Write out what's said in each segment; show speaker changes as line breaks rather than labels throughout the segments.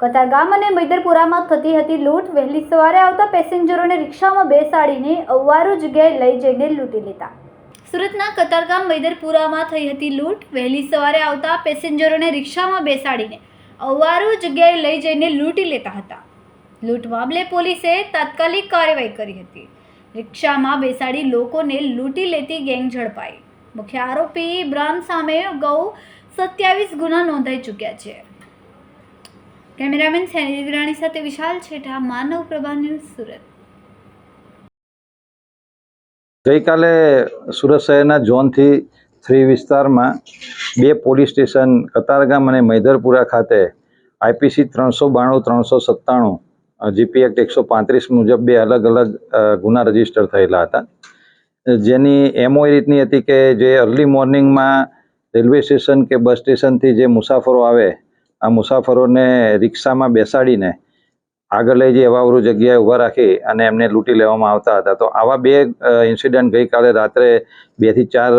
કતારગામ અને મૈદરપુરામાં થતી હતી લૂંટ. વહેલી સવારે આવતા પેસેન્જરોને રિક્ષામાં બેસાડીને અવારું જગ્યાએ લઈ જઈને લૂંટી લેતા સુરતના કતારગામ મૈદરપુરામાં થઈ હતી લૂંટ. વહેલી સવારે આવતા પેસેન્જરોને રિક્ષામાં બેસાડીને અવારું જગ્યાએ લઈ જઈને લૂંટી લેતા હતા. લૂંટ મામલે પોલીસે તાત્કાલિક કાર્યવાહી કરી હતી. રિક્ષામાં બેસાડી લોકોને લૂંટી લેતી ગેંગ ઝડપાઈ. મુખ્ય આરોપી ઇબ્રાન સામે અગાઉ સત્યાવીસ ગુના નોંધાઈ ચૂક્યા છે. કેમેરામેન સેની વિરાણી સાથે વિશાલ છેઠા, માનવ પ્રભા ન્યૂઝ સુરત.
ગઈકાલે સુરત શહેરના ઝોનથી થ્રી વિસ્તારમાં બે પોલીસ સ્ટેશન, કતારગામ અને મૈદરપુરા ખાતે આઈપીસી ત્રણસો બાણું, ત્રણસો સત્તાણું જીપી એક્ટ એકસો પાંત્રીસ મુજબ બે અલગ અલગ ગુના રજિસ્ટર થયેલા હતા. જેની એમઓ એ રીતની હતી કે જે અર્લી મોર્નિંગમાં રેલવે સ્ટેશન કે બસ સ્ટેશનથી જે મુસાફરો આવે, આ મુસાફરોને રિક્ષામાં બેસાડીને આગળ લઈ જઈ અવાવરું જગ્યાએ ઊભા રાખી અને એમને લૂંટી લેવામાં આવતા હતા. તો આવા બે ઇન્સિડન્ટ ગઈકાલે રાત્રે બેથી ચાર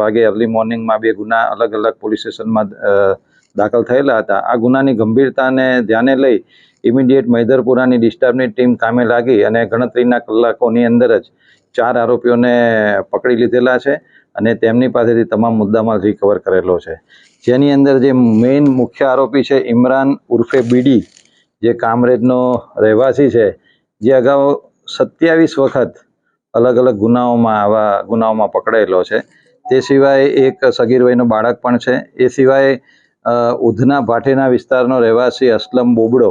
વાગે અર્લી મોર્નિંગમાં બે ગુના અલગ અલગ પોલીસ સ્ટેશનમાં દાખલ થયેલા હતા. આ ગુનાની ગંભીરતાને ધ્યાને લઈ ઇમિડિયેટ મૈદરપુરાની ડિસ્ટર્બની ટીમ કામે લાગી અને ગણતરીના કલાકોની અંદર જ ચાર આરોપીઓને પકડી લીધેલા છે અને તેમની પાસેથી તમામ મુદ્દામાં રિકવર કરેલો છે. જેની અંદર જે મેઇન મુખ્ય આરોપી છે ઇમરાન ઉર્ફે બીડી, જે કામરેજનો રહેવાસી છે, જે અગાઉ સત્યાવીસ વખત અલગ અલગ ગુનાઓમાં આવા ગુનાઓમાં પકડાયેલો છે. તે સિવાય એક સગીર વયનું બાળક પણ છે. એ સિવાય ઉધના ભાટેના વિસ્તારનો રહેવાસી અસલમ બોબડો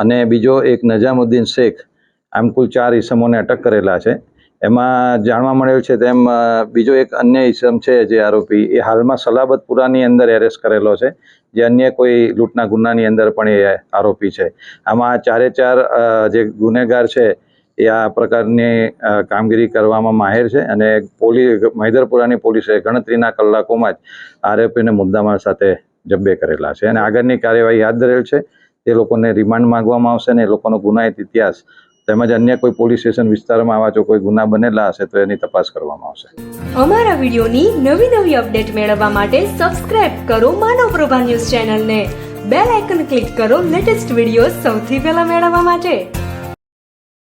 અને બીજો એક નજામુદ્દીન શેખ, આમ કુલ ચાર ઈસમોને અટક કરેલા છે. એમાં જાણવા મળેલ છે તેમ બીજો એક અન્ય ઈસમ છે જે આરોપી, એ હાલમાં સલાબતપુરાની અંદર એરેસ્ટ કરેલો છે. જે અન્ય કોઈ લૂંટના ગુનાની અંદર પણ એ આરોપી છે. આમાં ચારે ચાર જે ગુનેગાર છે, એ આ પ્રકારની કામગીરી કરવામાં માહેર છે અને પોલીસ મૈદરપુરાની પોલીસે ગણતરીના કલાકોમાં જ આરોપીને મુદ્દામાલ સાથે જબ્બે કરેલા છે અને આગળની કાર્યવાહી હાથ ધરેલ છે. તે લોકોને રિમાન્ડ માંગવામાં આવશે ને એ લોકોનો ગુનાહિત ઇતિહાસ તેમજ અન્ય કોઈ પોલીસ સ્ટેશન વિસ્તારમાં આવા જો કોઈ ગુના બનેલા હશે તો એની તપાસ કરવામાં આવશે.
અમારા વિડિયોની નવી નવી અપડેટ મેળવવા માટે સબસ્ક્રાઇબ કરો માનવ પ્રભા ન્યૂઝ ચેનલને. બેલ આઇકન ક્લિક કરો લેટેસ્ટ વીડિયો સૌથી પહેલા મેળવવા માટે.